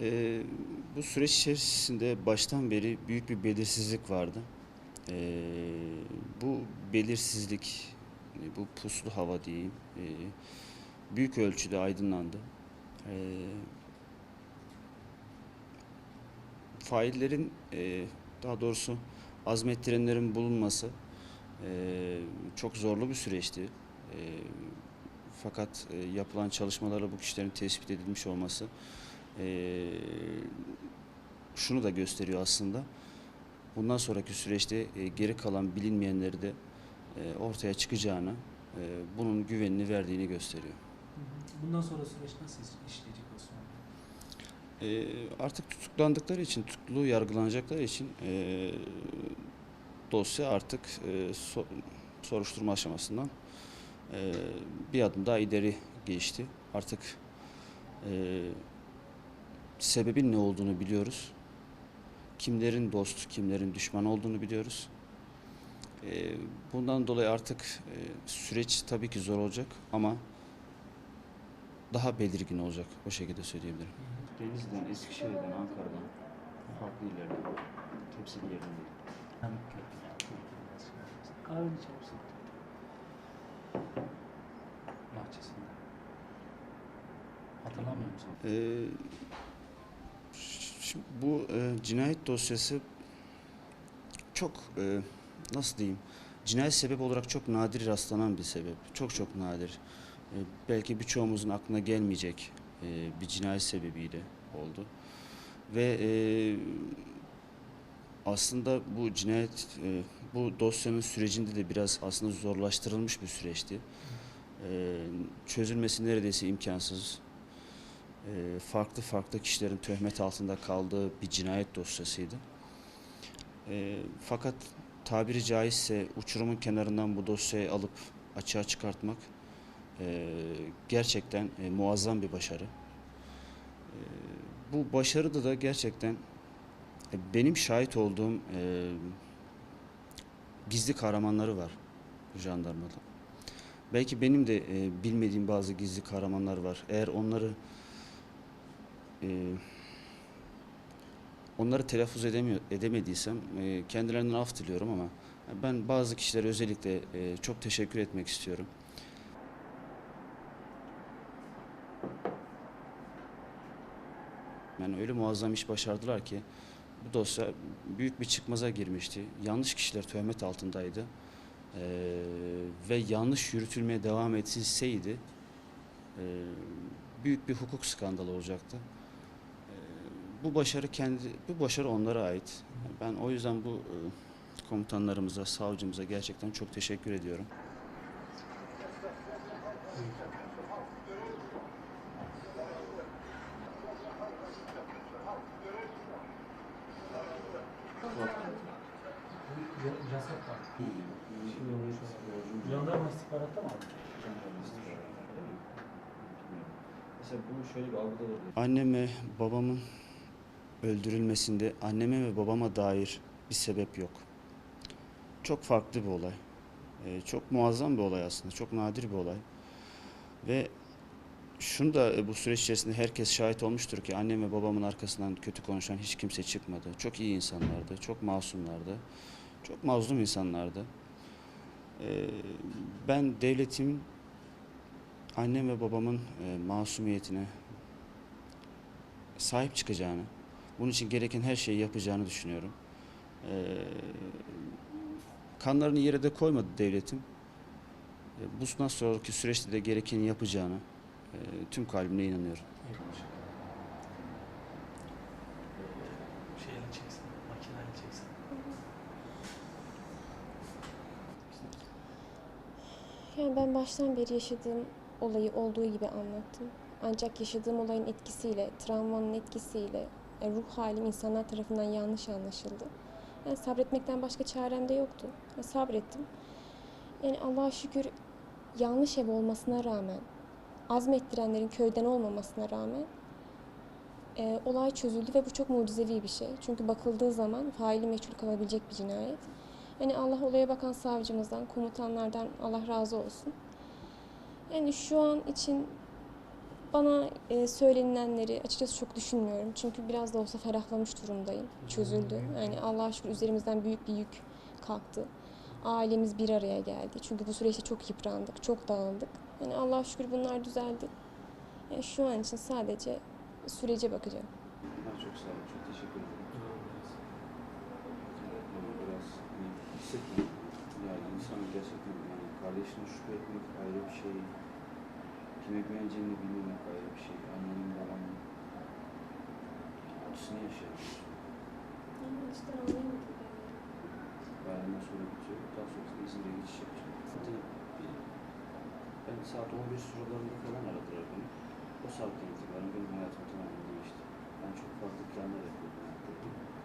Ee, bu süreç içerisinde baştan beri büyük bir belirsizlik vardı. Ee, bu belirsizlik, e, bu puslu hava diyeyim, e, büyük ölçüde aydınlandı. Ee, faillerin, e, daha doğrusu azmettirenlerin bulunması e, çok zorlu bir süreçti. E, fakat e, yapılan çalışmalarla bu kişilerin tespit edilmiş olması e, şunu da gösteriyor aslında. Bundan sonraki süreçte e, geri kalan bilinmeyenleri de e, ortaya çıkacağını, e, bunun güvenini verdiğini gösteriyor. Bundan sonra süreç nasıl iş- işleyecek Osman? E, artık tutuklandıkları için, tutuklu yargılanacakları için e, dosya artık e, so- soruşturma aşamasından e, bir adım daha ileri geçti. Artık e, sebebin ne olduğunu biliyoruz. Kimlerin dost, kimlerin düşman olduğunu biliyoruz. E, bundan dolayı artık e, süreç tabii ki zor olacak ama daha belirgin olacak. O şekilde söyleyebilirim. Denizli'den, Eskişehir'den, Ankara'dan, farklı illerden, hepsi bir yerden Kahveni içer misin? Bahçesinde. Hatırlamıyor musun? Ee, şimdi bu e, cinayet dosyası çok e, nasıl diyeyim cinayet sebep olarak çok nadir rastlanan bir sebep. Çok çok nadir. E, belki birçoğumuzun aklına gelmeyecek e, bir cinayet sebebiyle oldu. Ve e, aslında bu cinayet e, bu dosyanın sürecinde de biraz aslında zorlaştırılmış bir süreçti. E, çözülmesi neredeyse imkansız farklı farklı kişilerin töhmet altında kaldığı bir cinayet dosyasıydı. E, fakat tabiri caizse uçurumun kenarından bu dosyayı alıp açığa çıkartmak e, gerçekten e, muazzam bir başarı. E, bu başarıda da gerçekten benim şahit olduğum gizli kahramanları var jandarmada. Belki benim de bilmediğim bazı gizli kahramanlar var. Eğer onları e, onları telaffuz edemiyor, edemediysem e, kendilerinden af diliyorum ama ben bazı kişilere özellikle e, çok teşekkür etmek istiyorum. Yani öyle muazzam iş başardılar ki bu dosya büyük bir çıkmaza girmişti. Yanlış kişiler töhmet altındaydı. Ee, ve yanlış yürütülmeye devam edilseydi e, büyük bir hukuk skandalı olacaktı. Bu başarı kendi bu başarı onlara ait. Ben o yüzden bu e, komutanlarımıza, savcımıza gerçekten çok teşekkür ediyorum. Bu. Jandarma istihbaratta mı? Mesela bunu şöyle bir algıda Anneme, babamın öldürülmesinde anneme ve babama dair bir sebep yok. Çok farklı bir olay. Ee, çok muazzam bir olay aslında. Çok nadir bir olay. Ve şunu da e, bu süreç içerisinde herkes şahit olmuştur ki annem ve babamın arkasından kötü konuşan hiç kimse çıkmadı. Çok iyi insanlardı, çok masumlardı, çok mazlum insanlardı. Ee, ben devletin annem ve babamın e, masumiyetine sahip çıkacağını, bunun için gereken her şeyi yapacağını düşünüyorum. Ee, kanlarını yere de koymadı devletim. E, bundan sonraki süreçte de gerekeni yapacağını e, tüm kalbimle inanıyorum. Çeksin. Yani ben baştan beri yaşadığım olayı olduğu gibi anlattım. Ancak yaşadığım olayın etkisiyle, travmanın etkisiyle ruh halim insanlar tarafından yanlış anlaşıldı. Yani sabretmekten başka çarem de yoktu. Yani sabrettim. Yani Allah'a şükür yanlış ev olmasına rağmen, azmettirenlerin köyden olmamasına rağmen e, olay çözüldü ve bu çok mucizevi bir şey. Çünkü bakıldığı zaman faili meçhul kalabilecek bir cinayet. Hani Allah olaya bakan savcımızdan, komutanlardan Allah razı olsun. Yani şu an için Bana e, söylenilenleri açıkçası çok düşünmüyorum. Çünkü biraz da olsa ferahlamış durumdayım. Çözüldü. Yani Allah'a şükür üzerimizden büyük bir yük kalktı. Ailemiz bir araya geldi. Çünkü bu süreçte çok yıprandık, çok dağıldık. Yani Allah'a şükür bunlar düzeldi. Yani şu an için sadece sürece bakacağım. Çok sağ olun. Çok teşekkür ederim. Böyle biraz hissettim. Yani insan gerçekten yani kardeşine şüphe etmek ayrı bir şey. Kime güveneceğini bilmemek ayrı bir şey. Annenin babanın acısını yaşayabiliyorsun. Bayramdan sonra bitiyor. Daha sonrasında İzmir'e geçiş yapacağım. Zaten ben saat 11 sıralarında falan aradılar beni. O saatten itibaren benim hayatım tamamen değişti. Ben çok farklı planlar yapıyordum.